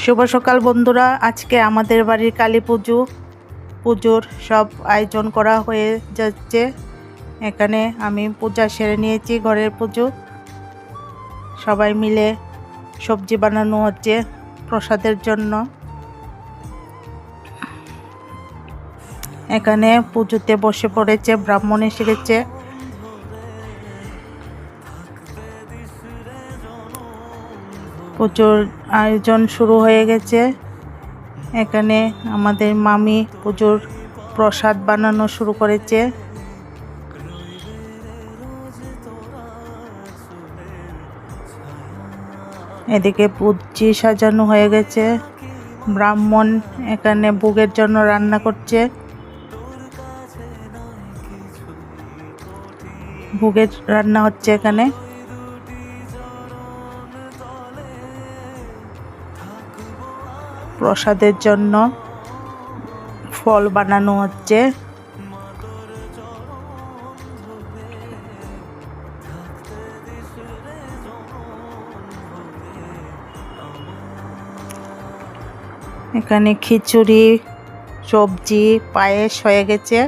শুভ সকাল বন্ধুরা। আজকে আমাদের বাড়ির কালী পুজো। পুজোর সব আয়োজন করা হয়ে যাচ্ছে। এখানে আমি পূজা সেরে নিয়েছি, ঘরের পুজো। সবাই মিলে সবজি বানানো হচ্ছে প্রসাদের জন্য। এখানে পুজোতে বসে পড়েছে, ব্রাহ্মণ এসে গেছে। পুজোর আয়োজন শুরু হয়ে গেছে। এখানে আমাদের মামি পুজোর প্রসাদ বানানো শুরু করেছে। এদিকে পুজি সাজানো হয়ে গেছে। ব্রাহ্মণ এখানে ভোগের জন্য রান্না করছে। ভোগের রান্না হচ্ছে এখানে। প্রসাদের জন্য ফল বানানো হচ্ছে। এখানে খিচুড়ি, সবজি, পায়েস হয়ে গেছে।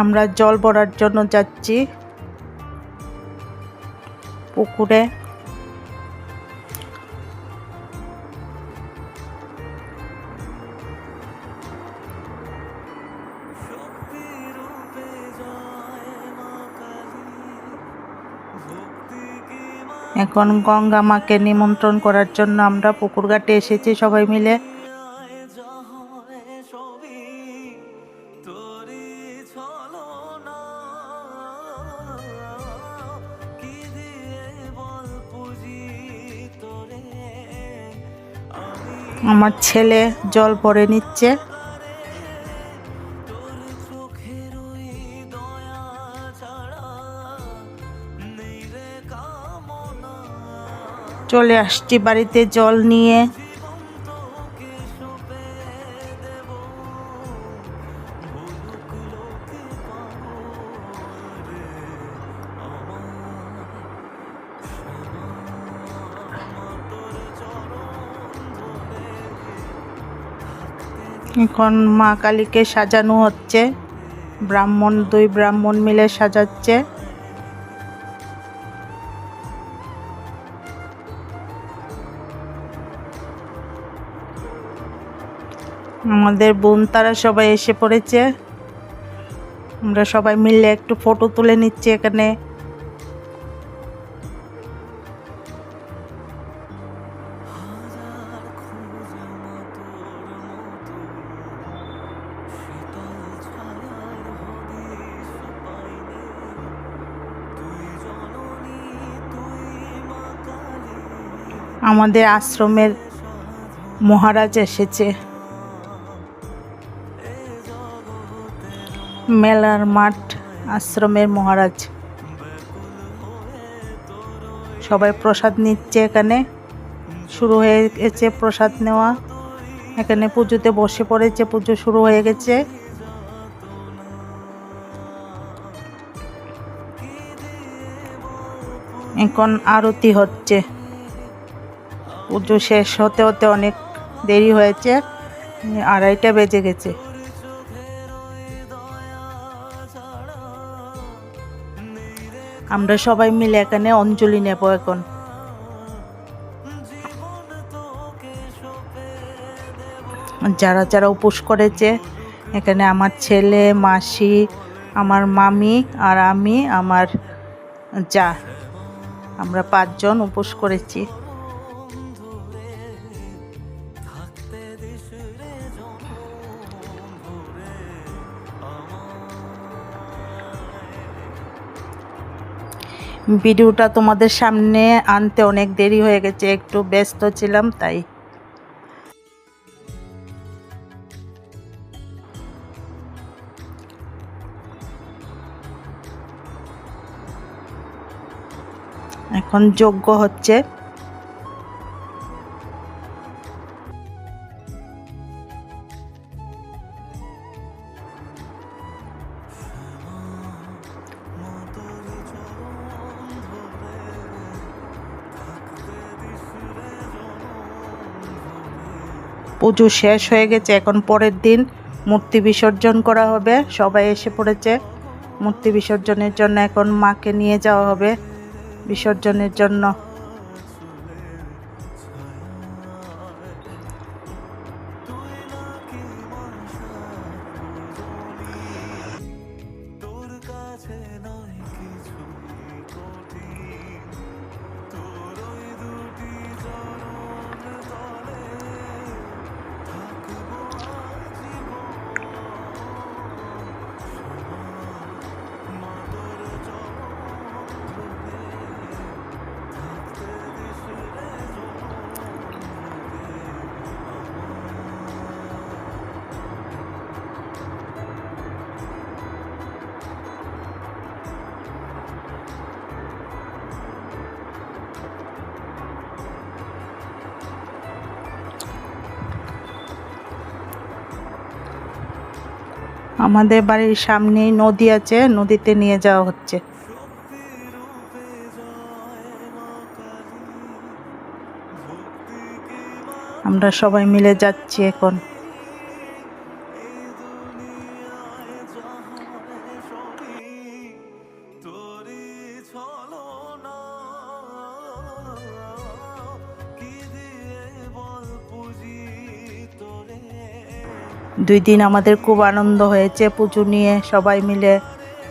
আমরা জল ভরার জন্য যাচ্ছি পুকুরে। এখন গঙ্গা মাকে নিমন্ত্রণ করার জন্য আমরা পুকুর ঘাটে এসেছি, সবাই মিলে। আমার ছেলে জল পরে নিচ্ছে। চলে আসছি বাড়িতে জল নিয়ে। এখন মা কালীকে সাজানো হচ্ছে। ব্রাহ্মণ, দুই ব্রাহ্মণ মিলে সাজাচ্ছে। আমাদের বোন তারা সবাই এসে পড়েছে। আমরা সবাই মিলে একটু ফটো তুলে নিচ্ছি এখানে। আমাদের আশ্রমের মহারাজ এসেছে। মেলার মাঠ আশ্রমের মহারাজ। সবাই প্রসাদ নিচ্ছে এখানে। শুরু হয়ে গেছে প্রসাদ নেওয়া। এখানে পুজোতে বসে পড়েছে, পুজো শুরু হয়ে গেছে। এখন আরতি হচ্ছে। পুজো শেষ হতে হতে অনেক দেরি হয়েছে। আড়াইটা বেজে গেছে। আমরা সবাই মিলে এখানে অঞ্জলি নেব এখন। যারা যারা উপোস করেছে, এখানে আমার ছেলে, মাসি, আমার মামি আর আমি, আমার যা, আমরা পাঁচজন উপোস করেছি। ভিডিওটা তোমাদের সামনে আনতে অনেক দেরি হয়ে গেছে, একটু ব্যস্ত ছিলাম, তাই। এখন যোগ্য হচ্ছে পুজো শেষ হয়ে গেছে, এখন পরের দিন মূর্তি বিসর্জন করা হবে। সবাই এসে পড়েছে। মূর্তি বিসর্জনের জন্য এখন মাকে নিয়ে যাওয়া হবে। বিসর্জনের জন্য আমাদের বাড়ির সামনেই নদী আছে নদীতে নিয়ে যাওয়া হচ্ছে। আমরা সবাই মিলে যাচ্ছি এখন। দুই দিন আমাদের খুব আনন্দ হয়েছে, পুজো নিয়ে সবাই মিলে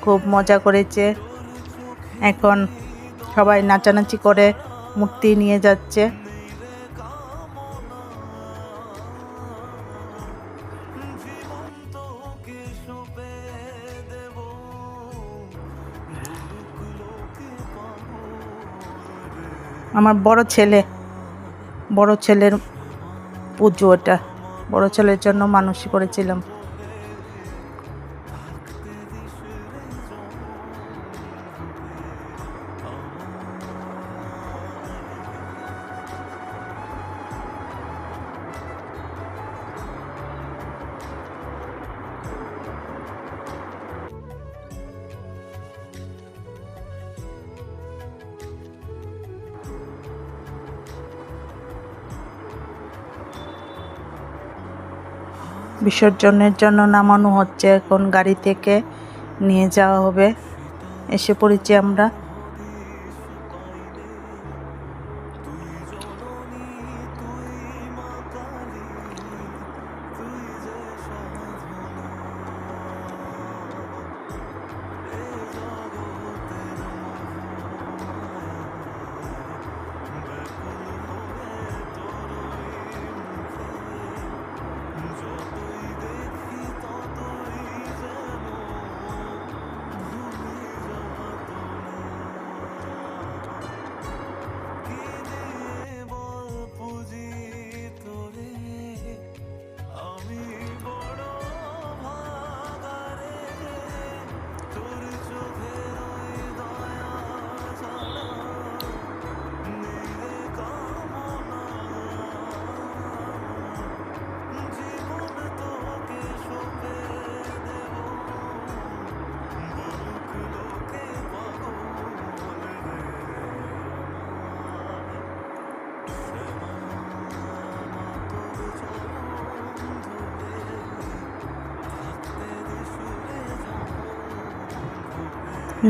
খুব মজা করেছে। এখন সবাই নাচানাচি করে মূর্তি নিয়ে যাচ্ছে। আমার বড় ছেলে, বড় ছেলের পুজো ওটা বড় ছেলের জন্য মানুষই করেছিলাম। বিসর্জনের জন্য নামানো হচ্ছে। এখন গাড়ি থেকে নিয়ে যাওয়া হবে। এসে পড়েছি আমরা।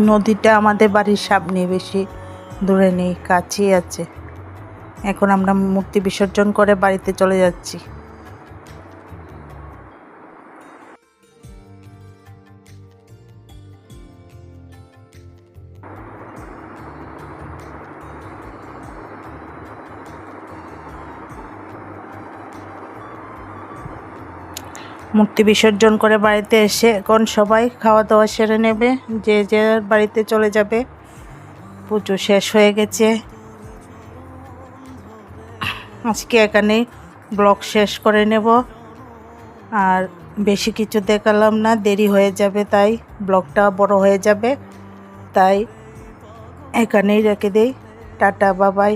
নদীটা আমাদের বাড়ির সামনে বেশি দূরে নেই, কাছেই আছে। এখন আমরা মূর্তি বিসর্জন করে বাড়িতে চলে যাচ্ছি। মূর্তি বিসর্জন করে বাড়িতে এসে এখন সবাই খাওয়া দাওয়া সেরে নেবে, যে যে বাড়িতে চলে যাবে। পুজো শেষ হয়ে গেছে। আজকে এখানেই ব্লগ শেষ করে নেব। আর বেশি কিছু দেখালাম না, দেরি হয়ে যাবে তাই ব্লগটা বড় হয়ে যাবে। তাই এখানেই রেখে দেই। টাটা, বাবাই।